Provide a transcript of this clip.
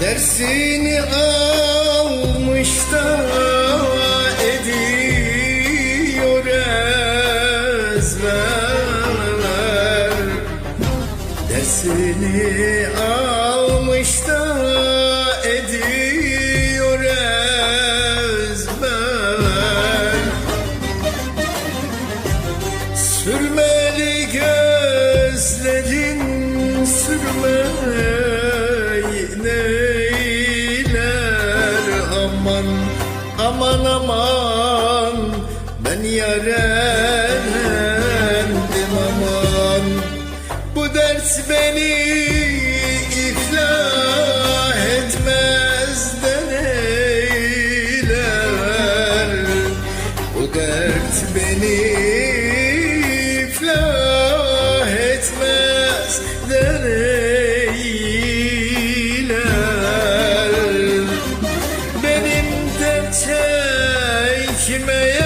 Dersini almış da ediyor ezber Dersini almış da ediyor ezber Sürmeli gözlerin sürmeyi aman aman aman. Ben yarendim aman. Bu dert beni iflah etmez de neyler bu dert beni iflah etmez de çekmeye